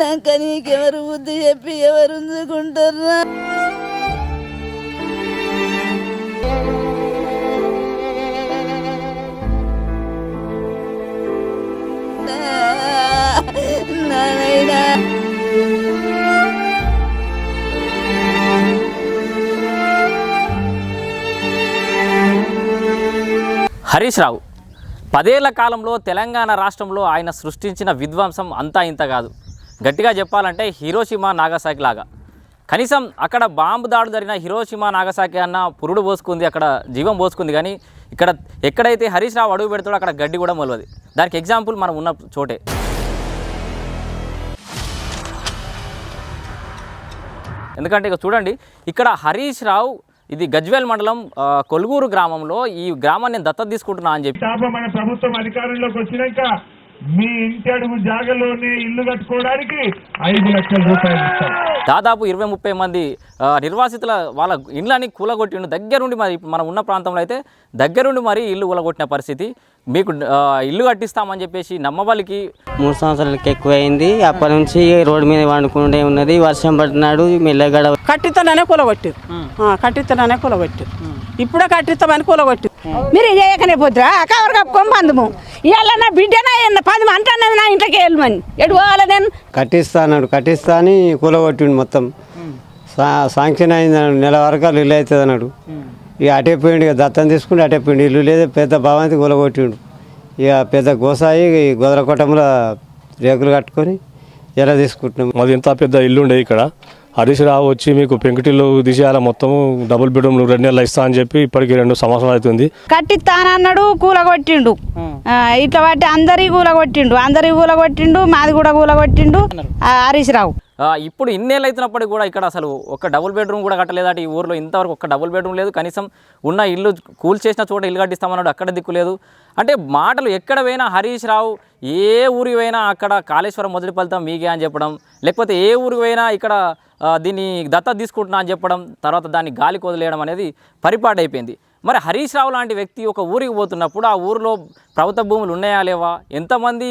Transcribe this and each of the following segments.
పోయినాక నీకెవరు బుద్ధి చెప్పి ఎవరు ఉంచుకుంటారా? హరీష్ రావు పదేళ్ళ కాలంలో తెలంగాణ రాష్ట్రంలో ఆయన సృష్టించిన విధ్వంసం అంతా ఇంత కాదు. గట్టిగా చెప్పాలంటే హీరోషిమా నాగసాకి లాగా. కనీసం అక్కడ బాంబు దాడు జరిగిన హీరోషిమా నాగసాకి అన్న పురుడు పోసుకుంది అక్కడ జీవం పోసుకుంది కానీ ఇక్కడ ఎక్కడైతే హరీష్ రావు అడుగు పెడతాడో అక్కడ గడ్డి కూడా మొలవది. దానికి ఎగ్జాంపుల్ మనం ఉన్న చోటే. ఎందుకంటే ఇక చూడండి ఇక్కడ హరీష్ రావు ఇది గజ్వేల్ మండలం కొలుగూరు గ్రామంలో ఈ గ్రామాన్ని నేను దత్తత తీసుకుంటున్నా అని చెప్పి. మన ప్రభుత్వం అధికారంలోకి వచ్చినాక మీ ఇంటి అడుగు జాగలోనే ఇల్లు కట్టుకోవడానికి ఐదు లక్షల రూపాయలు ఇస్తాం. దాదాపు ఇరవై ముప్పై మంది నిర్వాసితుల వాళ్ళ ఇండ్లని కూలగొట్టిండు. దగ్గరుండి మరి మనం ఉన్న ప్రాంతంలో అయితే దగ్గరుండి మరి ఇల్లు కూలగొట్టిన పరిస్థితి. మీకు ఇల్లు కట్టిస్తామని చెప్పేసి నమ్మవాళ్ళకి మూడు సంవత్సరాలకి ఎక్కువైంది. అప్పటి నుంచి రోడ్డు మీద వండుకుంటే ఉన్నది. వర్షం పట్టినాడు మెల్లగడ కట్టిస్తాననే కూలగొట్టారు. కట్టిస్తాననే కూలగొట్టారు. ఇప్పుడే కట్టిస్తామని కూలగొట్టారు మీరు చేయకనే పోతురా? కవర్ కప్పుకొని పందుము? ఇవాళ నా బిడ్డనా పది అన్నది నా ఇంట్లోకి వెళ్ళమని ఎటు పోవాలి నేను? కట్టిస్తా అన్నాడు. కట్టిస్తా అని కూలగొట్టిండు మొత్తం. సా- శాంక్షన్ అయింది నెల వరకు ఇల్లు అవుతుంది అన్నాడు. ఇక అటే పోయిండు ఇక దత్తం తీసుకుంటే అటే పోయిండు. ఇల్లు లేదు పెద్ద భవంతి కూలగొట్టిండు ఇక పెద్ద గోసాయి ఈ గోదరకోటంలో రేకులు కట్టుకొని ఎలా తీసుకుంటున్నాం? మాది ఇంత పెద్ద ఇల్లు ఉండే ఇక్కడ. హరీష్ రావు వచ్చి మీకు పెంకుటిల్లు తీసేయాలి మొత్తం డబుల్ బెడ్రూమ్లు రెండు నెలలు ఇస్తా అని చెప్పి ఇప్పటికి రెండు సంవత్సరాలు అవుతుంది. కట్టిస్తానన్నాడు కూలగొట్టిండు. ఇట్లా బట్టి అందరి కూలగొట్టిండు. అందరి కూలగొట్టిండు మాది కూడా కూలగొట్టిండు హరీష్ రావు ఇప్పుడు ఇన్నేళ్ళు అవుతున్నప్పటికీ కూడా ఇక్కడ అసలు ఒక డబుల్ బెడ్రూమ్ కూడా కట్టలేదట ఈ ఊర్లో ఇంతవరకు ఒక డబుల్ బెడ్రూమ్ లేదు. కనీసం ఉన్న ఇల్లు కూల్ చేసిన చోట ఇల్లు కట్టిస్తామన్నాడు అక్కడ దిక్కు లేదు. అంటే మాటలు ఎక్కడ పోయినా హరీష్ రావు ఏ ఊరికి పోయినా అక్కడ కాళేశ్వరం మొదటి ఫలితం మీకే అని చెప్పడం లేకపోతే ఏ ఊరికి పోయినా ఇక్కడ దీన్ని దత్తత తీసుకుంటున్నా అని చెప్పడం తర్వాత దాన్ని గాలికి వదిలేయడం అనేది పరిపాటు అయిపోయింది మరి హరీష్ రావు లాంటి వ్యక్తి ఒక ఊరికి పోతున్నప్పుడు ఆ ఊరిలో ప్రభుత్వ భూములు ఉన్నాయా లేవా? ఎంతమంది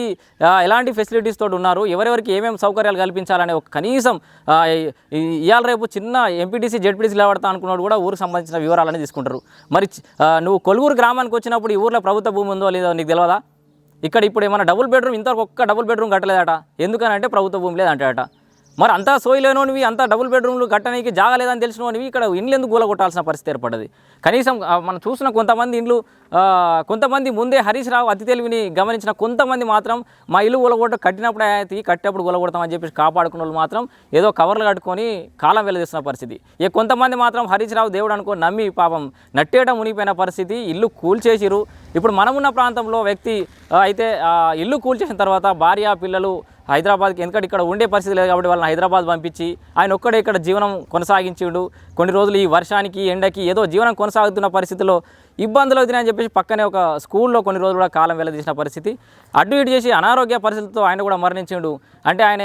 ఎలాంటి ఫెసిలిటీస్ తోటి ఉన్నారు? ఎవరెవరికి ఏమేమి సౌకర్యాలు కల్పించాలనే ఒక కనీసం ఇవాళ రేపు చిన్న ఎంపీటీసీ జెడ్పీటీసీ లేవడతా అనుకున్నాడు కూడా ఊరికి సంబంధించిన వివరాలని తీసుకుంటారు. మరి నువ్వు కొలుగురు గ్రామానికి వచ్చినప్పుడు ఈ ఊర్లో ప్రభుత్వ భూమి ఉందో లేదో నీకు తెలియదా ఇక్కడ ఇప్పుడు ఏమైనా డబుల్ బెడ్రూమ్ ఇంతవరకు ఒక్క డబుల్ బెడ్రూమ్ కట్టలేదట. ఎందుకనంటే ప్రభుత్వ భూమి లేదంటాడట మరి అంతా సోయిలేనోనివి అంతా డబుల్ బెడ్రూమ్లు కట్టడానికి జాగలేదని తెలిసినోనివి ఇక్కడ ఇండ్లు ఎందుకు గూల కొట్టాల్సిన పరిస్థితి ఏర్పడ్డది? కనీసం మనం చూసిన కొంతమంది ఇండ్లు కొంతమంది ముందే హరీష్ రావు అతి తెలివిని గమనించిన కొంతమంది మాత్రం మా ఇల్లు గొలగొట్ట కట్టినప్పుడు అయితే కట్టేప్పుడు గూలగొడతామని చెప్పేసి కాపాడుకున్న వాళ్ళు మాత్రం ఏదో కవర్లు కట్టుకొని కాలం వెళ్ళదీసిన పరిస్థితి. ఇక కొంతమంది మాత్రం హరీష్ రావు దేవుడు అనుకో నమ్మి పాపం నట్టేయడం మునిగిపోయిన పరిస్థితి ఇల్లు కూల్చేసిరు ఇప్పుడు మనమున్న ప్రాంతంలో వ్యక్తి అయితే ఇల్లు కూల్చేసిన తర్వాత భార్య పిల్లలు హైదరాబాద్కి ఎందుకంటే ఇక్కడ ఉండే పరిస్థితి లేదు కాబట్టి వాళ్ళని హైదరాబాద్ పంపించి ఆయన ఒక్కడే ఇక్కడ జీవనం కొనసాగించిండు. కొన్ని రోజులు ఈ వర్షానికి ఎండకి ఏదో జీవనం కొనసాగుతున్న పరిస్థితిలో ఇబ్బందులు అవుతున్నాయని చెప్పేసి పక్కనే ఒక స్కూల్లో కొన్ని రోజులు కూడా కాలం వెళ్ళదీసిన పరిస్థితి. అటు ఇటు చేసి అనారోగ్య పరిస్థితితో ఆయన కూడా మరణించిండు. అంటే ఆయన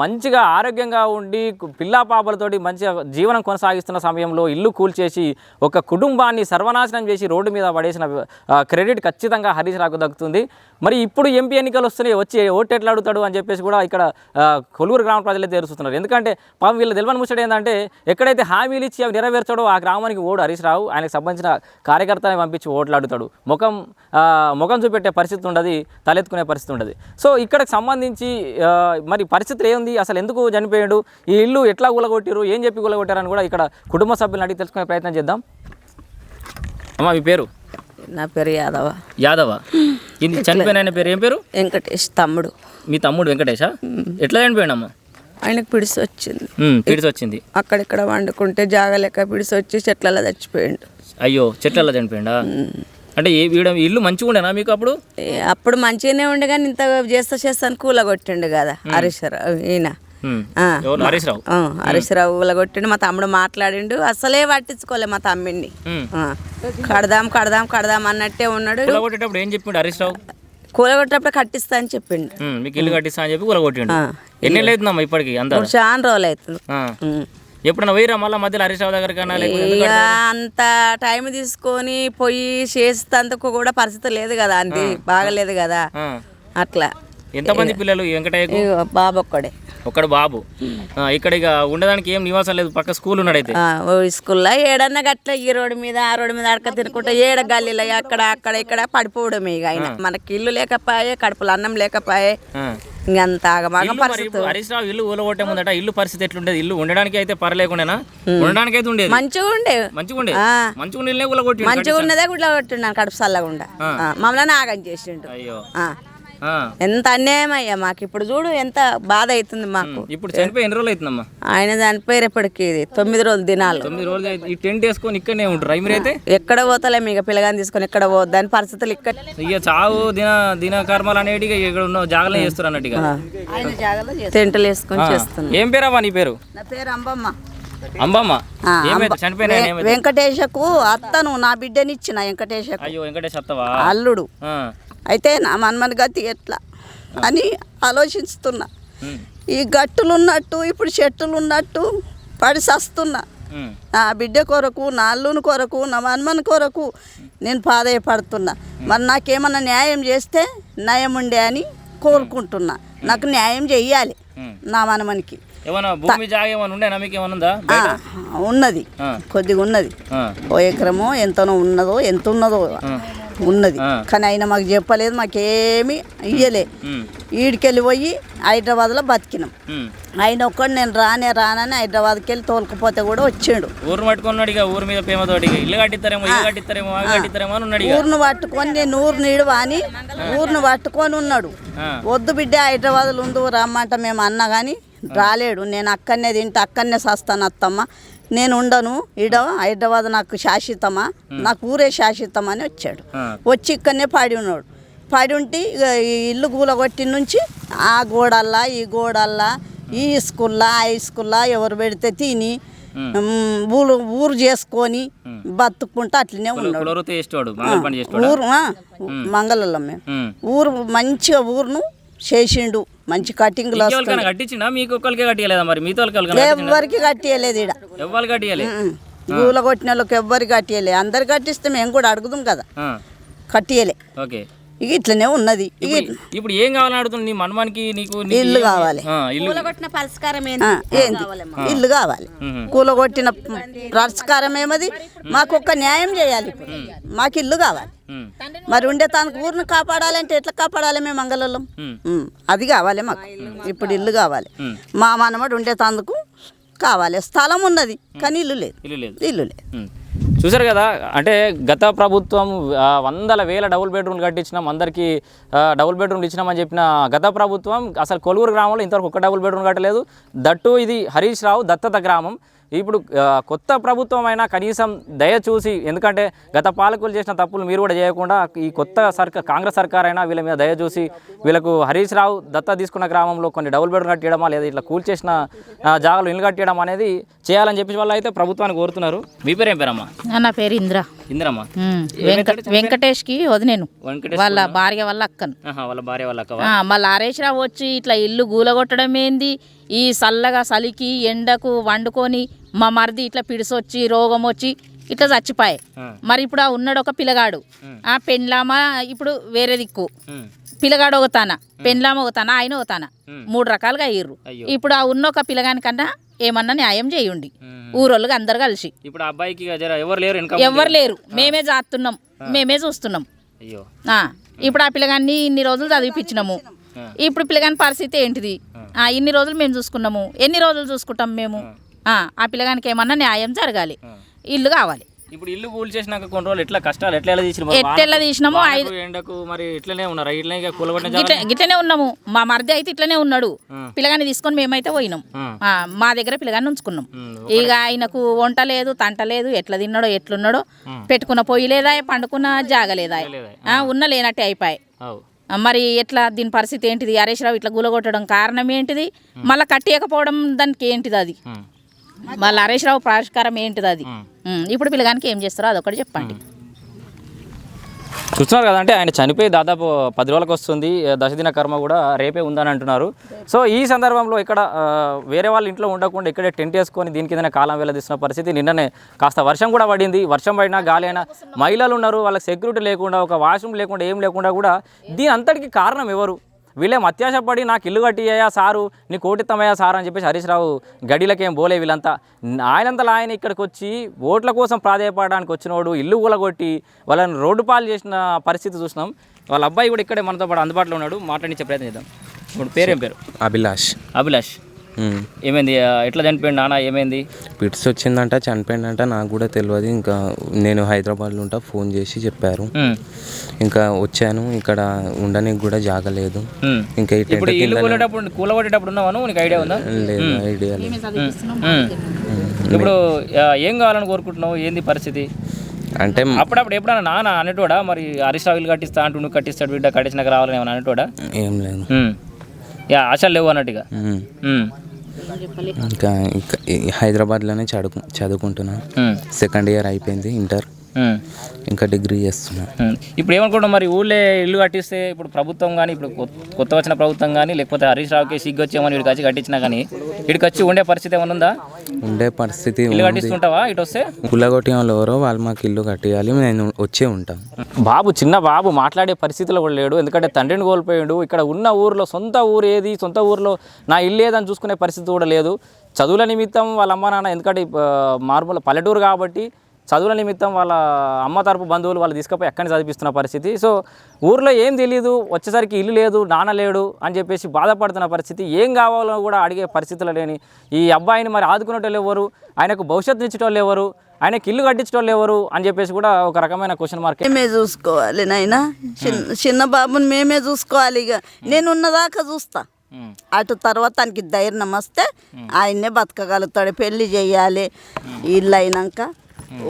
మంచిగా ఆరోగ్యంగా ఉండి పిల్లా పాపలతోటి మంచిగా జీవనం కొనసాగిస్తున్న సమయంలో ఇల్లు కూల్చేసి ఒక కుటుంబాన్ని సర్వనాశనం చేసి రోడ్డు మీద పడేసిన క్రెడిట్ ఖచ్చితంగా హరీష్ రావుకు దక్కుతుంది. మరి ఇప్పుడు ఎంపీ ఎన్నికలు వస్తున్నాయి వచ్చి ఓటు ఎట్లా అడుగుతాడు అని చెప్పేసి కూడా ఇక్కడ ఆ, కొలువురు గ్రామ ప్రజలే తెలుస్తున్నారు. ఎందుకంటే పాపం వీళ్ళు తెలివని ముచ్చట ఏంటంటే ఎక్కడైతే హామీలు ఇచ్చి అవి నెరవేర్చాడో ఆ గ్రామానికి ఓడు హరీష్ రావు ఆయనకు సంబంధించిన కార్యకర్తని పంపించి ఓట్లు అడుగుతాడు ముఖం ముఖం చూపెట్టే పరిస్థితి ఉండదు తలెత్తుకునే పరిస్థితి ఉండదు. సో ఇక్కడికి సంబంధించి మరి పరిస్థితి పరిస్థితులు ఏముంది అసలు ఎందుకు చనిపోయాడు? ఈ ఇల్లు ఎట్లా కూలగొట్టారు ఏం చెప్పి కూలగొట్టారని కూడా ఇక్కడ కుటుంబ సభ్యులను అడిగి తెలుసుకునే ప్రయత్నం చేద్దాం. అమ్మా మీ పేరు? నా పేరు యాదవ. యాదవ. ఇది చనిపోయిన ఆయన పేరు ఏం పేరు? వెంకటేష్ తమ్ముడు. మీ తమ్ముడు వెంకటేశా ఎట్లా చనిపోయాడమ్మా ఆయనకు పిడిసి వచ్చింది పీడిసి వచ్చింది అక్కడిక్కడ వండుకుంటే జాగలేక పిడిసి వచ్చి చెట్లలో చచ్చిపోయిండు. అయ్యో చెట్లలో చనిపోయిందా అంటే ఏ వీడ ఇల్లు మంచిగా ఉండేనా మీకు అప్పుడు? అప్పుడు మంచిగానే ఉండే కానీ ఇంత చేస్తా చేస్తాను కూలగొట్టిండు కదా ఈయన. ఉమ్. ఆ, ఎవరు? హరీష్ రావు? కూలగొట్టిండు మా తమ్ముడు మాట్లాడిండు అసలే పట్టించుకోలే మా తమ్మిడిని. ఆ, కడదాం కడదాం కడదాం అన్నట్టే ఉన్నాడు. కూలగొట్టేటప్పుడు ఏం చెప్పిండు హరీష్ రావు? కూలగొట్టేటప్పుడు కట్టిస్తా అని చెప్పిండు. మీకు ఇల్లు కట్టిస్తా అని చెప్పి కూలగొట్టిండు. ఎన్ని అవుతుందమ్మా ఇప్పటికి అంతా? చాలా రోజులు అవుతుంది. ఎప్పుడన్నా పోయిరా మళ్ళీ మధ్యలో హరీష్ రావు దగ్గరికి? అంత టైం తీసుకొని పోయి చేసేందుకు కూడా పరిస్థితి లేదు కదా అంది బాగలేదు కదా. అట్లా ఎంతమంది పిల్లలు? వెంకటయ్యకు? బాబు ఒక్కడే. ఒక్కడు బాబు. ఇక్కడ ఇక ఉండడానికి ఏం నివాసం లేదు. పక్క స్కూల్ ఉన్నాడైతే స్కూల్లో ఏడన్నా గట్ల ఈ రోడ్డు మీద ఆ రోడ్డు మీద అడక తినుకుంటే ఏడ గల్లీలో అక్కడ అక్కడ ఇక్కడ పడిపోవడమే ఇక ఆయన. మనకి ఇల్లు లేకపోయే కడుపులో అన్నం లేకపోయే. ఇంకంత పరిస్థితి. ఇల్లు ఊలగొట్టే ముందట ఇల్లు పరిస్థితి ఎట్లుండేది? ఇల్లు ఉండడానికి అయితే పర్లేకుండానా? ఉండడానికి అయితే ఉండేది. మంచిగా ఉండే. మంచిగా ఉండే. మంచిగా ఉండే ఊలగొట్టి మంచిగా ఉన్నదే గుడ్లో కొట్టున్నాను కడుపు చల్లగుండా ఆ, మమ్మల్ని ఆగం చేసిండు. అయ్యో. ఎంత అన్యాయం అయ్యా మాకు? ఇప్పుడు చూడు ఎంత బాధ అవుతుంది మాకు. ఇప్పుడు చనిపోయి ఎన్ని రోజులు అవుతుందమ్మా? ఆయన చనిపోయేటప్పటికి ఇది తొమ్మిది రోజులు దినాలు. తొమ్మిది రోజులు అయితే ఈ టెంట్ వేసుకొని ఇక్కడనే ఉంటారు? మీరైతే? ఎక్కడ పోతలేము ఇక పిల్లగాని తీసుకొని ఎక్కడ పోద్దని పరిస్థితులు ఇక్కడ. ఇక చావు దిన దిన కర్మలు అనేటి ఇక ఇక్కడ ఉన్న జాగలనే చేస్తారు అన్నట్టు ఇక. టెంటలు వేసుకొని చేస్తున్నాం ఏం పేరవ్వా నీ పేరు? నా పేరు అంబమ్మ. అంబమ్మ వెంకటేశకు అత్తను నా బిడ్డనిచ్చిన వెంకటేశకు. అయ్యో వెంకటేష్ అత్తవా? అల్లుడు. అయితే నా మన్మని గతి ఎట్లా అని ఆలోచిస్తున్నా. ఈ గట్టులు ఉన్నట్టు ఇప్పుడు చెట్టులు ఉన్నట్టు పడి సస్తున్నా. నా బిడ్డ కొరకు నా అల్లుని కొరకు నా మన్మని కొరకు నేను పాదయపడుతున్నా. మరి నాకేమన్నా న్యాయం చేస్తే నయం ఉండే అని కోరుకుంటున్నా. నాకు న్యాయం చెయ్యాలి. నా మనమనికి. బయట? ఉన్నది. కొద్దిగా ఉన్నది. ఓ ఎకరమో ఎంతనో ఉన్నదో ఎంత ఉన్నదో ఉన్నది. కానీ ఆయన మాకు చెప్పలేదు మాకేమీ ఇయ్యలే. ఈడికెళ్ళి పోయి హైదరాబాద్లో బతికినాం. ఆయన ఒక్కడు నేను రానే రానని హైదరాబాద్కి వెళ్ళి తోలుకుపోతే కూడా వచ్చిండు. ఊరు పట్టుకున్నాడు ఇక ఊరు మీద ప్రేమతోటి ఇక. ఇల్లు కట్టిస్తారేమో ఇల్లు కట్టిస్తారేమో కట్టిస్తారేమో ఉన్నాడు ఊరిని పట్టుకొని నేను ఊరు నీడువా అని ఊరిని పట్టుకొని ఉన్నాడు. వద్దు బిడ్డ హైదరాబాద్లో ఉండు రమ్మంట మేము అన్నా కానీ రాలేడు. నేను అక్కడనే తింటే అక్కడనే సస్తాను అత్తమ్మ. నేను ఉండను. ఈడ హైదరాబాద్ నాకు శాశ్వతమా? నాకు ఊరే శాశ్వతం అని వచ్చాడు. వచ్చి ఇక్కడనే పాడి ఉన్నాడు. పాడి ఉంటే ఇల్లు కూలగొట్టి నుంచి ఆ గోడల్లా ఈ గోడల్లా ఈ స్కూల్లా ఆ స్కూల్లా ఎవరు పెడితే తిని ఊరు ఊరు చేసుకొని బతుక్కుంటూ అట్లనే ఉన్నాడు. ఊరు ఆ, మంగళం మేము. ఊరు మంచిగా ఊరును చేసిండు. మంచి కటింగ్లు కట్టించినా మీకు ఒక్కరికే కట్టియలేదా మరి? మీతో వాళ్ళకి ఎవరికి కట్టియలేదు గూల కొట్టిన వాళ్ళకి ఎవ్వరికి కట్టియలే? అందరు కట్టిస్తే మేము కూడా అడుగుదాం కదా. కట్టియలే. ఓకే. ఇక ఇట్లనే ఉన్నది. ఇప్పుడు ఏం కావాలని అడుగుతుంది నీ మనమానికి నీకు ఇల్లు కావాలి. ఆ, ఇల్లు ఆ, ఏంది? ఇల్లు కావాలి. కూలగొట్టిన పరిష్కారం ఏమది? మాకు ఒక్క న్యాయం చేయాలి మాకు ఇల్లు కావాలి. మరి ఉండే తనకు ఊరిని కాపాడాలంటే ఎట్లా కాపాడాలి మేము మంగళం అది కావాలి మాకు. ఇప్పుడు ఇల్లు కావాలి. మా మనమడు ఉండే తందుకు కావాలి. స్థలం ఉన్నది కానీ ఇల్లు లేదు. ఇల్లు లేదు. ఇల్లు లేదు. ఉమ్. చూసారు కదా? అంటే గత ప్రభుత్వం వందల వేల డబుల్ బెడ్రూమ్లు కట్టించినాం అందరికీ డబుల్ బెడ్రూమ్లు ఇచ్చినామని చెప్పిన గత ప్రభుత్వం అసలు కొలువురు గ్రామంలో ఇంతవరకు ఒక్క డబుల్ బెడ్రూమ్ కట్టలేదు. దట్టు ఇది హరీష్ రావు దత్తత గ్రామం. ఇప్పుడు కొత్త ప్రభుత్వం అయినా కనీసం దయ చూసి ఎందుకంటే గత పాలకులు చేసిన తప్పులు మీరు కూడా చేయకుండా ఈ కొత్త సర్కార్ కాంగ్రెస్ సర్కార్ అయినా వీళ్ళ మీద దయ చూసి వీళ్ళకు హరీష్ రావు దత్త తీసుకున్న గ్రామంలో కొన్ని డబుల్ బెడ్రూమ్ కట్టడమా లేదా ఇట్లా కూల్ చేసిన ఆ, జాగాలు ఇల్లు కట్టడం అనేది చేయాలని చెప్పి వాళ్ళు అయితే ప్రభుత్వాన్ని కోరుతున్నారు. మీ పేరు ఏం పేరమ్మా? నా పేరు ఇంద్ర. ఇందిరమ్మ. ఉమ్, వెంకట వెంకటేష్కి వదినేను. వెంకటేష్ వాళ్ళ భార్య వాళ్ళ అక్కను. వాళ్ళ భార్య వాళ్ళ అక్కవా? ఆ, మళ్ళీ హరీష్ రావు వచ్చి ఇట్లా ఇల్లు గూలగొట్టడం ఏంది? ఈ చల్లగా చలికి ఎండకు వండుకొని మా మరిది ఇట్లా పిడిసొచ్చి రోగం వచ్చి ఇట్లా చచ్చిపోయాయి మరి ఇప్పుడు ఆ ఉన్నాడు ఒక పిల్లగాడు ఆ పెండ్లామ ఇప్పుడు వేరే దిక్కు. పిల్లగాడు ఒక తాన పెండ్లామ ఒక తాన ఆయన ఒక తాన. మూడు రకాలుగా అయ్యిర్రు. ఇప్పుడు ఆ ఉన్న ఒక పిల్లగాని కన్నా ఏమన్నా న్యాయం చేయండి. ఊరోళ్ళకి అందరు కలిసి. ఇప్పుడు అబ్బాయికి ఎవరు లేరు ఎవ్వరు లేరు. మేమే జాతున్నాం మేమే చూస్తున్నాం. ఇప్పుడు ఆ పిల్లగాన్ని ఇన్ని రోజులు చదివిపించినాము ఇప్పుడు పిల్లగాని పరిస్థితి ఏంటిది? ఇన్ని రోజులు మేము చూసుకున్నాము. ఎన్ని రోజులు చూసుకుంటాం మేము? ఆ, పిల్లగానికి ఏమన్నా న్యాయం జరగాలి. ఇల్లు కావాలి. ఇప్పుడు ఇల్లు కూల్ చేసినాక కొన్ని రోజులు ఎట్లా కష్టాలు ఎట్లా ఎట్లా తీసినామో ఐదు ఎండకు మరి ఇట్లనే ఉన్నారు? ఇట్లనే గిట్లనే ఉన్నాము. మా మరిది అయితే ఇట్లనే ఉన్నాడు. పిల్లగాన్ని తీసుకొని మేమైతే పోయినాం. మా దగ్గర పిల్లగాన్ని ఉంచుకున్నాం. ఇక ఆయనకు వంట లేదు తంట లేదు ఎట్లా తిన్నాడో ఎట్లున్నాడో పెట్టుకున్న పొయ్యి లేదా పండుకున్న జాగ లేదా? ఆ, ఉన్న లేనట్టే అయిపోయాయి మరి ఎట్లా దీని పరిస్థితి ఏంటిది? హరీష్ రావు ఇట్లా గులగొట్టడం కారణం ఏంటిది? మళ్ళీ కట్టియకపోవడం దానికి ఏంటిది అది? మళ్ళీ హరీష్ రావు పరిష్కారం ఏంటిది అది? ఇప్పుడు పిల్లగానికి ఏం చేస్తారో అదొకటి చెప్పండి. చూస్తున్నారు కదా అంటే ఆయన చనిపోయి దాదాపు పది రోజులకు వస్తుంది దశదిన కర్మ కూడా రేపే ఉందని అంటున్నారు. సో ఈ సందర్భంలో ఇక్కడ వేరే వాళ్ళ ఇంట్లో ఉండకుండా ఇక్కడే టెంట్ వేసుకొని దీని కిందనే కాలం వెళ్ళదీసిన పరిస్థితి నిన్ననే కాస్త వర్షం కూడా పడింది. వర్షం పడినా గాలి అయినా మహిళలు ఉన్నారు వాళ్ళకి సెక్యూరిటీ లేకుండా ఒక వాష్రూమ్ లేకుండా ఏం లేకుండా కూడా దీని అంతటికి కారణం ఎవరు? వీళ్ళేం అత్యాశపడి నాకు ఇల్లు కట్టియ్యా సారు నీ కోటిత్తమయ్యా సార్ అని చెప్పేసి హరీష్ రావు గడిలకేం పోలే వీళ్ళంతా. ఆయనంతలా ఆయన ఇక్కడికి వచ్చి ఓట్ల కోసం ప్రాధాయపడడానికి వచ్చినోడు ఇల్లు కూలగొట్టి వాళ్ళని రోడ్డు పాలు చేసిన పరిస్థితి చూసినాం. వాళ్ళ అబ్బాయి కూడా ఇక్కడే మనతో పాటు అందుబాటులో ఉన్నాడు. మాట్లాడించే ప్రయత్నం చేద్దాం. ఇప్పుడు పేరేం పేరు? అభిలాష్. అభిలాష్. ఏమైంది? ఎట్లా చనిపోయింది నాన్న? ఏమైంది? పిట్స్ వచ్చిందంట చనిపోయిందంట. నాకు కూడా తెలియదు ఇంకా నేను హైదరాబాద్లో ఉంటా ఫోన్ చేసి చెప్పారు. ఇంకా వచ్చాను. ఇక్కడ ఉండడానికి కూడా జాగలేదు. ఇంకా ఇప్పుడు ఇల్లు కూలేటప్పుడు కూలగొట్టేటప్పుడు ఉన్నావాను నీకు ఐడియా ఉందా? లేదు ఐడియా లేదు. ఇప్పుడు ఏం కావాలని కోరుకుంటున్నావు? ఏంది పరిస్థితి? అంటే అప్పుడప్పుడు ఎప్పుడన్నా నాన్న అనేటోడా? మరి ఇల్లు కట్టిస్తా అంటూ నువ్వు కట్టిస్తాడు బిడ్డ కట్టించినాక రావాలని ఏమన్నా అనేటోడా? ఏం లేదు. ఆశలు లేవు అన్నట్టుగా. ఇంకా హైదరాబాద్లోనే చదువు చదువుకుంటున్నా. సెకండ్ ఇయర్ అయిపోయింది ఇంటర్. ఇంకా డిగ్రీ చేస్తున్నా. ఇప్పుడు ఏమనుకుంటాం మరి? ఊళ్ళో ఇల్లు కట్టిస్తే ఇప్పుడు ప్రభుత్వం కానీ ఇప్పుడు కొత్త- వచ్చిన ప్రభుత్వం కానీ లేకపోతే హరీష్ రావుకి సిగ్గు వచ్చేమని వీడికి వచ్చి కట్టించినా కానీ వీడికి వచ్చి ఉండే పరిస్థితి ఏమైనా ఉందా? ఉండే పరిస్థితి ఇల్లు కట్టిస్తుంటావా ఇటు వస్తే? గుల్లగొట్టిన వాళ్ళు ఎవరో వాళ్ళు మాకు ఇల్లు కట్టియాలి నేను వచ్చే ఉంటాను బాబు చిన్న బాబు మాట్లాడే పరిస్థితిలో కూడా లేడు. ఎందుకంటే తండ్రిని కోల్పోయాడు. ఇక్కడ ఉన్న ఊరిలో సొంత ఊరు ఏది సొంత ఊరిలో నా ఇల్లు ఏదని చూసుకునే పరిస్థితి కూడా లేదు. చదువుల నిమిత్తం వాళ్ళ అమ్మ నాన్న ఎందుకంటే మారుమూల పల్లెటూరు కాబట్టి చదువుల నిమిత్తం వాళ్ళ అమ్మ తరపు బంధువులు వాళ్ళు తీసుకుపోయి ఎక్కడిని చదివిస్తున్న పరిస్థితి. సో ఊర్లో ఏం తెలియదు వచ్చేసరికి ఇల్లు లేదు నాన్న లేడు అని చెప్పేసి బాధపడుతున్న పరిస్థితి. ఏం కావాలో కూడా అడిగే పరిస్థితులు లేని ఈ అబ్బాయిని మరి ఆదుకునేటోళ్ళు ఎవరు? ఆయనకు భవిష్యత్తు ఇచ్చేటోళ్ళు ఎవరు? ఆయనకి ఇల్లు కట్టించేటోళ్ళు ఎవరు? అని చెప్పేసి కూడా ఒక రకమైన క్వశ్చన్ మార్క్ మేమే చూసుకోవాలి నాయనా. చిన్న చిన్న బాబుని మేమే చూసుకోవాలి ఇక. నేను ఉన్నదాకా చూస్తా. అటు తర్వాత తనకి ధైర్యం వస్తే ఆయన్నే బతకగలుగుతాడు పెళ్ళి చేయాలి. ఇల్లు అయినాక.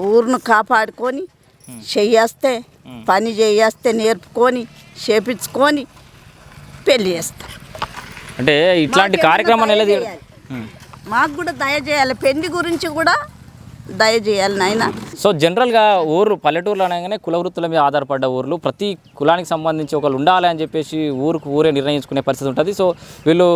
ఊరును కాపాడుకొని చెయ్యేస్తే పని చేయేస్తే నేర్పుకొని చేపించుకొని పెళ్ళి చేస్తాం అంటే ఇట్లాంటి తీయ- మాకు కూడా దయ చేయాలి. పెళ్ళి గురించి కూడా దయచేయాలి నాయన. సో జనరల్గా ఊరు పల్లెటూరులో అనగానే కుల వృత్తుల మీద ఆధారపడ్డ ఊర్లు ప్రతి కులానికి సంబంధించి ఒకళ్ళు ఉండాలి అని చెప్పేసి ఊరుకు ఊరే నిర్ణయించుకునే పరిస్థితి ఉంటుంది. సో వీళ్ళు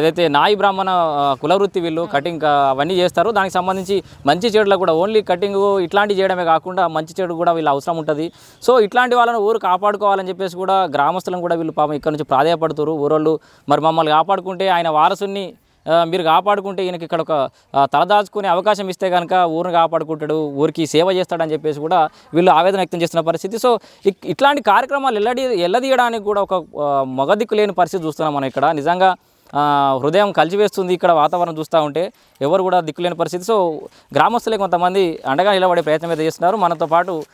ఏదైతే నాయి బ్రాహ్మణ కులవృత్తి కుల వృత్తి వీళ్ళు కటింగ్ అవన్నీ చేస్తారు దానికి సంబంధించి మంచి చెడులకు కూడా ఓన్లీ కటింగ్ ఇట్లాంటి చేయడమే కాకుండా మంచి చెడు కూడా వీళ్ళు అవసరం ఉంటుంది. సో ఇట్లాంటి వాళ్ళని ఊరు కాపాడుకోవాలని చెప్పేసి కూడా గ్రామస్తులను కూడా వీళ్ళు పాపం ఇక్కడ నుంచి ప్రాధాయపడుతారు ఊరోళ్ళు మరి మమ్మల్ని కాపాడుకుంటే ఆయన వారసుని మీరు కాపాడుకుంటే ఈయనకి ఇక్కడ ఒక తలదాచుకునే అవకాశం ఇస్తే కనుక ఊరిని కాపాడుకుంటాడు ఊరికి సేవ చేస్తాడని చెప్పేసి కూడా వీళ్ళు ఆవేదన వ్యక్తం చేస్తున్న పరిస్థితి. సో ఇక్- ఇట్లాంటి కార్యక్రమాలు ఎల్లడి ఎల్లదీయడానికి కూడా ఒక మొగదిక్కు మగ లేని పరిస్థితి చూస్తున్నాం మనం ఇక్కడ. నిజంగా హృదయం కలిచివేస్తుంది ఇక్కడ వాతావరణం చూస్తూ ఉంటే. ఎవరు కూడా దిక్కులేని పరిస్థితి. సో గ్రామస్తులే కొంతమంది అండగా నిలబడే ప్రయత్నం అయితే చేస్తున్నారు. మనతో పాటు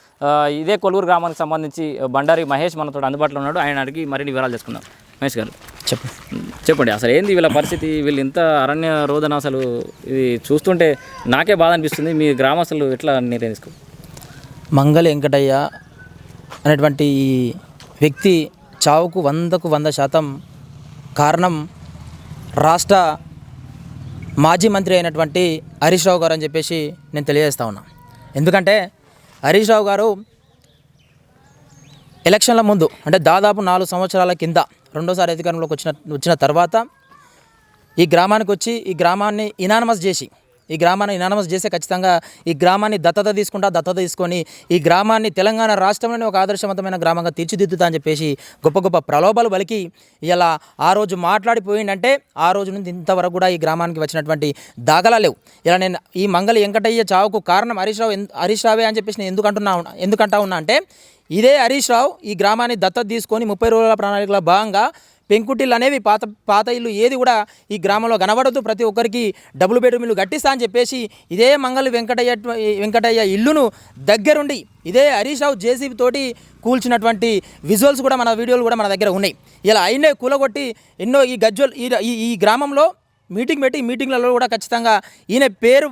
ఇదే కొలువురు గ్రామానికి సంబంధించి బండారి మహేష్ మనతో అందుబాటులో ఉన్నాడు. ఆయన అడిగి మరిన్ని వివరాలు చేసుకుందాం మహేష్ గారు. చెప్పు. చెప్పండి అసలు ఏంది వీళ్ళ పరిస్థితి? వీళ్ళు ఇంత అరణ్య రోదన అసలు ఇది చూస్తుంటే నాకే బాధ అనిపిస్తుంది. మీ గ్రామస్తులు ఎట్లా నిర్ణయం తీసుకో? మంగళ వెంకటయ్య అనేటువంటి ఈ వ్యక్తి చావుకు వందకు వంద శాతం కారణం రాష్ట్ర మాజీ మంత్రి అయినటువంటి హరీష్ రావు గారు అని చెప్పేసి నేను తెలియజేస్తా ఉన్నా. ఎందుకంటే హరీష్ రావు గారు ఎలక్షన్ల ముందు అంటే దాదాపు నాలుగు సంవత్సరాల కింద రెండోసారి అధికారంలోకి వచ్చిన వచ్చిన తర్వాత ఈ గ్రామానికి వచ్చి ఈ గ్రామాన్ని ఇనానమస్ చేసి ఈ గ్రామాన్ని ఇనానమస్ చేస్తే ఖచ్చితంగా ఈ గ్రామాన్ని దత్తత తీసుకుంటా దత్తత తీసుకొని ఈ గ్రామాన్ని తెలంగాణ రాష్ట్రంలోనే ఒక ఆదర్శవంతమైన గ్రామంగా తీర్చిదిద్దుతా అని చెప్పేసి గొప్ప గొప్ప ప్రలోభాలు బలికి ఇలా ఆ రోజు మాట్లాడిపోయిందంటే ఆ రోజు నుంచి ఇంతవరకు కూడా ఈ గ్రామానికి వచ్చినటువంటి దాఖలా లేవు. ఇలా నేను ఈ మంగళ వెంకటయ్య చావుకు కారణం హరీష్ రావు ఎందు- హరీష్ రావే అని చెప్పేసి నేను ఎందుకంటున్నా ఎందుకంటా ఉన్నా అంటే ఇదే హరీష్ రావు ఈ గ్రామాన్ని దత్తత తీసుకొని ముప్పై రోజుల ప్రణాళికలో భాగంగా పెంకుటిల్లు అనేవి పాత పాత ఇల్లు. ఏది కూడా ఈ గ్రామంలో కనబడదు ప్రతి ఒక్కరికి డబుల్ బెడ్రూమ్ ఇల్లు కట్టిస్తా అని చెప్పేసి ఇదే మంగళ వెంకటయ్య వెంకటయ్య ఇల్లును దగ్గరుండి ఇదే హరీష్ రావు జేసీబీ తోటి కూల్చినటువంటి విజువల్స్ కూడా మన వీడియోలు కూడా మన దగ్గర ఉన్నాయి. ఇలా అయినే కూలగొట్టి ఎన్నో ఈ గజ్వల్ ఈ ఈ- ఈ గ్రామంలో మీటింగ్ పెట్టి మీటింగ్లలో కూడా ఖచ్చితంగా ఈయన పేరు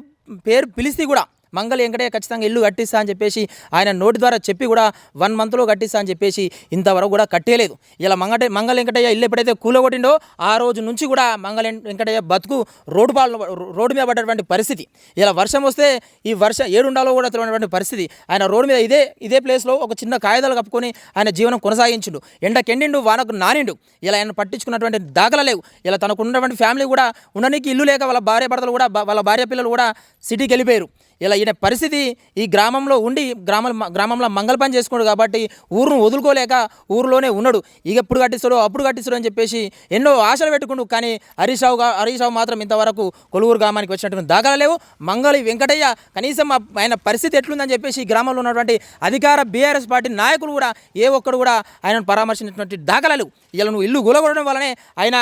పేరు పిలిస్తే కూడా మంగళ వెంకటయ్య ఖచ్చితంగా ఇల్లు కట్టిస్తా అని చెప్పేసి ఆయన నోటి ద్వారా చెప్పి కూడా వన్ మంత్లో కట్టిస్తా అని చెప్పేసి ఇంతవరకు కూడా కట్టేయలేదు. ఇలా మంగట మంగళ వెంకటయ్య ఇల్లు ఎప్పుడైతే కూలగొట్టిండో ఆ రోజు నుంచి కూడా మంగళ వెంకటయ్య బతుకు రోడ్డు పాలు రోడ్డు మీద పడ్డటువంటి పరిస్థితి. ఇలా వర్షం వస్తే ఈ వర్షం ఏడుండాలో కూడా తెలియనటువంటి పరిస్థితి. ఆయన రోడ్డు మీద ఇదే ఇదే ప్లేస్లో ఒక చిన్న కాగితాలు కప్పుకొని ఆయన జీవనం కొనసాగించిండు. ఎండకెండిండు వానకు నానిండు. ఇలా ఆయన పట్టించుకున్నటువంటి దాఖలా లేవు. ఇలా తనకు ఉన్నటువంటి ఫ్యామిలీ కూడా ఉండడానికి ఇల్లు లేక వాళ్ళ భార్య భర్తలు కూడా వాళ్ళ భార్య పిల్లలు కూడా సిటీకి వెళ్ళిపోయారు. ఇలా ఈయన పరిస్థితి ఈ గ్రామంలో ఉండి గ్రామ గ్రామంలో మంగళ పని చేసుకున్నాడు కాబట్టి ఊరును వదులుకోలేక ఊరిలోనే ఉన్నాడు. ఇక ఎప్పుడు కట్టిస్తాడో అప్పుడు కట్టిస్తాడు అని చెప్పేసి ఎన్నో ఆశలు పెట్టుకుండు. కానీ హరీష్ రావు హరీష్ రావు మాత్రం ఇంతవరకు కొలువురు గ్రామానికి వచ్చినటువంటి దాఖలా లేవు. మంగళి వెంకటయ్య కనీసం ఆయన పరిస్థితి ఎట్లుందని చెప్పేసి ఈ గ్రామంలో ఉన్నటువంటి అధికార బీఆర్ఎస్ పార్టీ నాయకులు కూడా ఏ ఒక్కడు కూడా ఆయనను పరామర్శించినటువంటి దాఖలాలు. ఇలా నువ్వు ఇల్లు గులగొడడం వల్లనే ఆయన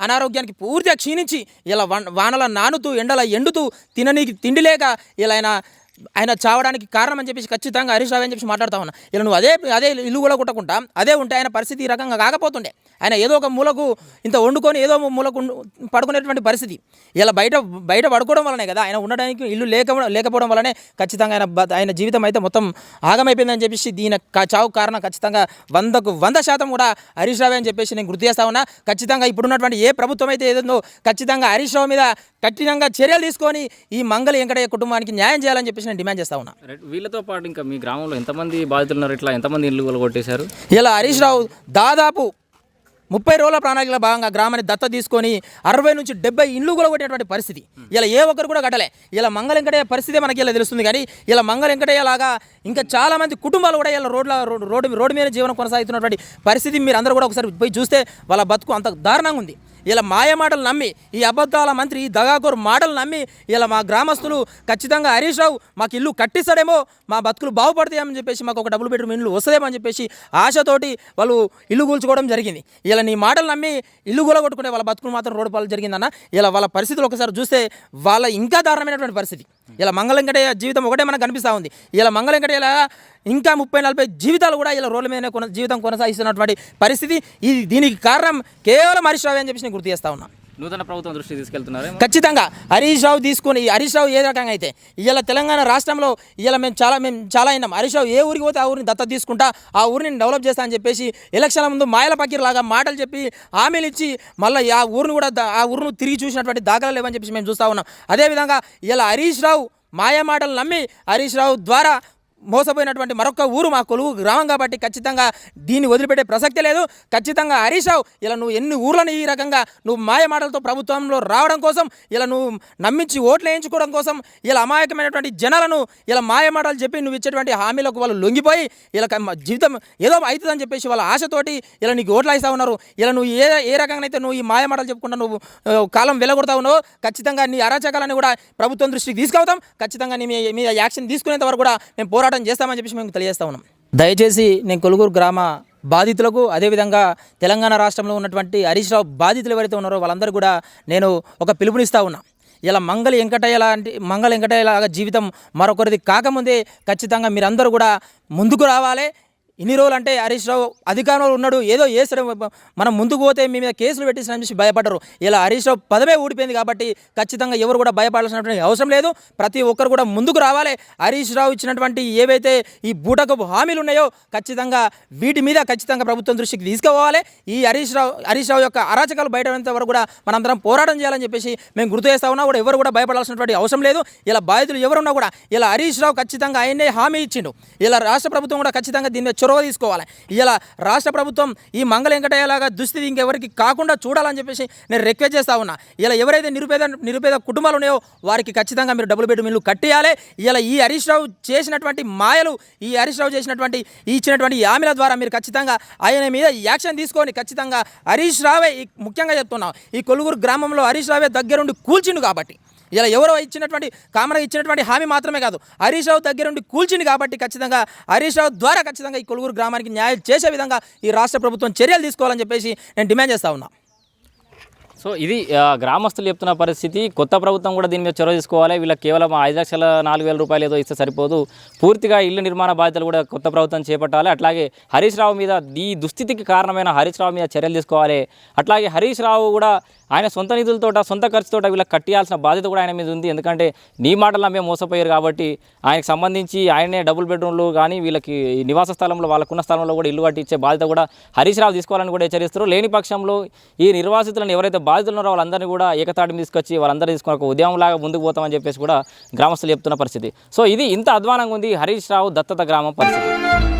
అనారోగ్యానికి పూర్తిగా క్షీణించి ఇలా వన్- వానల నానుతూ ఎండల ఎండుతూ తిననీకి తిండి లేక ఇలా ఆయన ఆయన చావడానికి కారణం అని చెప్పేసి ఖచ్చితంగా హరీష్ రావు అని చెప్పేసి మాట్లాడుతా ఉన్నా. ఇలా నువ్వు అదే అదే ఇల్లు కూడా కొట్టకుండా అదే ఉంటే ఆయన పరిస్థితి ఈ రకంగా కాకపోతుండే. ఆయన ఏదో ఒక మూలకు ఇంత వండుకొని ఏదో మూలకు పడుకునేటువంటి పరిస్థితి. ఇలా బయట బయట పడుకోవడం వల్లనే కదా ఆయన ఉండడానికి ఇల్లు లేక లేకపోవడం వల్లనే ఖచ్చితంగా ఆయన ఆయన జీవితం అయితే మొత్తం ఆగమైపోయిందని చెప్పేసి దీని చావు కారణం ఖచ్చితంగా వందకు వంద శాతం కూడా హరీష్ రావే అని చెప్పేసి నేను గుర్తు చేస్తా ఉన్నా. ఖచ్చితంగా ఇప్పుడున్నటువంటి ఏ ప్రభుత్వం అయితే ఏదో ఖచ్చితంగా హరీష్ రావు మీద కఠినంగా చర్యలు తీసుకొని ఈ మంగళ వెంకటయ్య కుటుంబానికి న్యాయం చేయాలని చెప్పేసి నేను డిమాండ్ చేస్తా ఉన్నా. వీళ్ళతో పాటు ఇంకా మీ గ్రామంలో ఎంతమంది బాధితులు ఉన్నారు? ఇట్లా ఎంతమంది ఇల్లు కొట్టేశారు ఇలా హరీష్ రావు దాదాపు ముప్పై రోజుల ప్రణాళికలో భాగంగా గ్రామాన్ని దత్త తీసుకొని అరవై నుంచి డెబ్బై ఇండ్లు కూడా కొట్టేటువంటి పరిస్థితి. ఇలా ఏ ఒక్కరు కూడా కట్టలే. ఇలా మంగళ వెంకటయ్య పరిస్థితి మనకి ఇలా తెలుస్తుంది కానీ ఇలా మంగళ వెంకటయ్య లాగా ఇంకా చాలా మంది కుటుంబాలు కూడా ఇలా రోడ్ల రోడ్డు రోడ్డు రోడ్డు మీద జీవనం కొనసాగుతున్నటువంటి పరిస్థితి మీరు అందరూ కూడా ఒకసారి పోయి చూస్తే వాళ్ళ బతుకు అంత దారుణంగా ఉంది. ఇలా మాయ మాటలు నమ్మి ఈ అబద్ధాల మంత్రి ఈ దగాకోరు మాటలు నమ్మి ఇలా మా గ్రామస్తులు ఖచ్చితంగా హరీష్ రావు మాకు ఇల్లు కట్టిస్తాడేమో మా బతుకులు బాగుపడతాయని చెప్పేసి మాకు ఒక డబుల్ బెడ్రూమ్ ఇల్లు వస్తుందేమో అని చెప్పేసి ఆశతోటి వాళ్ళు ఇల్లు కూల్చుకోవడం జరిగింది. ఇలా నీ మాటలు నమ్మి ఇల్లు కూలగొట్టుకునే వాళ్ళ బతుకులు మాత్రం రోడ్డు పాలు జరిగిందన్న ఇలా వాళ్ళ పరిస్థితులు ఒకసారి చూస్తే వాళ్ళ ఇంకా దారుణమైనటువంటి పరిస్థితి. ఇలా మంగళ వెంకటయ్య జీవితం ఒకటే మనకు కనిపిస్తూ ఉంది. ఇలా మంగళ వెంకటయ్య ఇంకా ముప్పై నలభై జీవితాలు కూడా ఇలా రోడ్ల మీద కొన జీవితం కొనసాగిస్తున్నటువంటి పరిస్థితి. ఇది దీనికి కారణం కేవలం హరీష్ రావు అని చెప్పేసి నేను గుర్తు చేస్తా ఉన్నాను నూతన ప్రభుత్వం దృష్టి తీసుకెళ్తున్నారు ఖచ్చితంగా. హరీష్ రావు తీసుకుని హరీష్ రావు ఏ రకంగా అయితే ఇలా తెలంగాణ రాష్ట్రంలో ఇలా మేము చాలా మేము చాలా అయినాం. హరీష్ రావు ఏ ఊరికి పోతే ఆ ఊరిని దత్త తీసుకుంటా ఆ ఊరిని డెవలప్ చేస్తా అని చెప్పేసి ఎలక్షన్ల ముందు మాయల పకీర్ లాగా మాటలు చెప్పి హామీలు ఇచ్చి మళ్ళీ ఆ ఊరిని కూడా ఆ ఊరును తిరిగి చూసినటువంటి దాఖలు లేవని చెప్పేసి మేము చూస్తూ ఉన్నాం. అదేవిధంగా ఇలా హరీష్ రావు మాయ మాటలు నమ్మి హరీష్ రావు ద్వారా మోసపోయినటువంటి మరొక ఊరు మా కొలువు గ్రామం కాబట్టి ఖచ్చితంగా దీన్ని వదిలిపెట్టే ప్రసక్తి లేదు. ఖచ్చితంగా హరీశావు ఇలా నువ్వు ఎన్ని ఊర్లను ఈ రకంగా నువ్వు మాయమాటలతో ప్రభుత్వంలో రావడం కోసం ఇలా నువ్వు నమ్మించి ఓట్లు వేయించుకోవడం కోసం ఇలా అమాయకమైనటువంటి జనాలను ఇలా మాయమాటలు చెప్పి నువ్వు ఇచ్చేటువంటి హామీలకు వాళ్ళు లొంగిపోయి ఇలా జీవితం ఏదో అవుతుందని చెప్పేసి వాళ్ళ ఆశతోటి ఇలా నీకు ఓట్లు వేస్తూ ఉన్నారు. ఇలా నువ్వు ఏ ఏ రకంగా అయితే నువ్వు ఈ మాయమాటలు చెప్పుకుంటా నువ్వు కాలం వెలగొడతా ఉన్నావు ఖచ్చితంగా నీ అరాచకాలని కూడా ప్రభుత్వం దృష్టికి తీసుకెళ్తాం ఖచ్చితంగా నీ మీ- మీద యాక్షన్ తీసుకునేంత వరకు కూడా మేము పోరాటం చేస్తామని చెప్పేసి మేము తెలియజేస్తా ఉన్నాం. దయచేసి నేను కొలుగురు గ్రామ బాధితులకు అదేవిధంగా తెలంగాణ రాష్ట్రంలో ఉన్నటువంటి హరీష్ రావు బాధితులు ఎవరైతే ఉన్నారో వాళ్ళందరూ కూడా నేను ఒక పిలుపునిస్తా ఉన్నా. ఇలా మంగళ వెంకటయ్య లాంటి మంగళ వెంకటయ్య లాగా జీవితం మరొకరిది కాకముందే ఖచ్చితంగా మీరందరూ కూడా ముందుకు రావాలి. ఇన్ని రోజులు అంటే హరీష్ రావు అధికారంలో ఉన్నాడు ఏదో చేస్తాడు మనం ముందుకు పోతే మీ మీద కేసులు పెట్టేసిన చెప్పి భయపడరు ఇలా హరీష్ రావు పదవే ఊడిపోయింది కాబట్టి ఖచ్చితంగా ఎవరు కూడా భయపడాల్సినటువంటి అవసరం లేదు. ప్రతి ఒక్కరు కూడా ముందుకు రావాలి. హరీష్ రావు ఇచ్చినటువంటి ఏవైతే ఈ బూటకపు హామీలు ఉన్నాయో ఖచ్చితంగా వీటి మీద ఖచ్చితంగా ప్రభుత్వం దృష్టికి తీసుకుపోవాలి. ఈ హరీష్ రావు హరీష్ రావు యొక్క అరాచకాలు బయటపడేంత వరకు కూడా మనందరం పోరాటం చేయాలని చెప్పేసి మేము గుర్తు చేస్తా ఉన్నా కూడా ఎవరు కూడా భయపడాల్సినటువంటి అవసరం లేదు. ఇలా బాధితులు ఎవరున్నా కూడా ఇలా హరీష్ రావు ఖచ్చితంగా ఆయనే హామీ ఇచ్చిండు. ఇలా రాష్ట్ర ప్రభుత్వం కూడా ఖచ్చితంగా దీని మీద చొరవ తీసుకోవాలి. ఇలా రాష్ట్ర ప్రభుత్వం ఈ మంగళ వెంకటయ్యలాగా దుస్థితి ఇంకెవరికి కాకుండా చూడాలని చెప్పేసి నేను రిక్వెస్ట్ చేస్తా ఉన్నా. ఇలా ఎవరైతే నిరుపేద నిరుపేద కుటుంబాలు ఉన్నాయో వారికి ఖచ్చితంగా మీరు డబుల్ బెడ్రూమ్ ఇల్లు కట్టేయాలి. ఇలా ఈ హరీష్ రావు చేసినటువంటి మాయలు ఈ హరీష్ రావు చేసినటువంటి ఇచ్చినటువంటి ఈ హామీల ద్వారా మీరు ఖచ్చితంగా ఆయన మీద యాక్షన్ తీసుకొని ఖచ్చితంగా హరీష్ రావే ముఖ్యంగా చెప్తున్నాం. ఈ కొలుగురు గ్రామంలో హరీష్ రావే దగ్గరుండి కూల్చిండు కాబట్టి. ఇలా ఎవరో ఇచ్చినటువంటి కామన్గా ఇచ్చినటువంటి హామీ మాత్రమే కాదు. హరీష్ రావు దగ్గర నుండి కూల్చింది కాబట్టి ఖచ్చితంగా హరీష్ రావు ద్వారా ఖచ్చితంగా ఈ కొలుగురు గ్రామానికి న్యాయం చేసే విధంగా ఈ రాష్ట్ర ప్రభుత్వం చర్యలు తీసుకోవాలని చెప్పేసి నేను డిమాండ్ చేస్తా ఉన్నా. సో ఇది గ్రామస్తులు చెప్తున్న పరిస్థితి. కొత్త ప్రభుత్వం కూడా దీని మీద చొరవ తీసుకోవాలి. వీళ్ళకి కేవలం ఐదు లక్షల నాలుగు వేల రూపాయలు ఏదో ఇస్తే సరిపోదు. పూర్తిగా ఇల్లు నిర్మాణ బాధ్యతలు కూడా కొత్త ప్రభుత్వం చేపట్టాలి. అట్లాగే హరీష్ రావు మీద ఈ దుస్థితికి కారణమైన హరీష్ రావు మీద చర్యలు తీసుకోవాలి. అట్లాగే హరీష్ రావు కూడా ఆయన సొంత నిధులతోట సొంత ఖర్చుతోట వీళ్ళకి కట్టియాల్సిన బాధ్యత కూడా ఆయన మీద ఉంది. ఎందుకంటే నీ మాటలు నమ్మే మోసపోయారు కాబట్టి ఆయనకు సంబంధించి ఆయనే డబుల్ బెడ్రూమ్లు కానీ వీళ్ళకి నివాస స్థలంలో వాళ్ళకున్న స్థలంలో కూడా ఇల్లు కట్టి ఇచ్చే బాధ్యత కూడా హరీష్ రావు తీసుకోవాలని కూడా హెచ్చరిస్తారు. లేని పక్షంలో ఈ నిర్వాసితులను ఎవరైతే బాధితులు ఉన్నారో వాళ్ళందరినీ కూడా ఏకతాటి తీసుకొచ్చి వాళ్ళందరూ తీసుకొని ఒక ఉద్యమంలాగా ముందుకు పోతామని చెప్పేసి కూడా గ్రామస్తులు చెప్తున్న పరిస్థితి. సో ఇది ఇంత అధ్వానంగా ఉంది హరీష్ రావు దత్తత గ్రామం పరిస్థితి.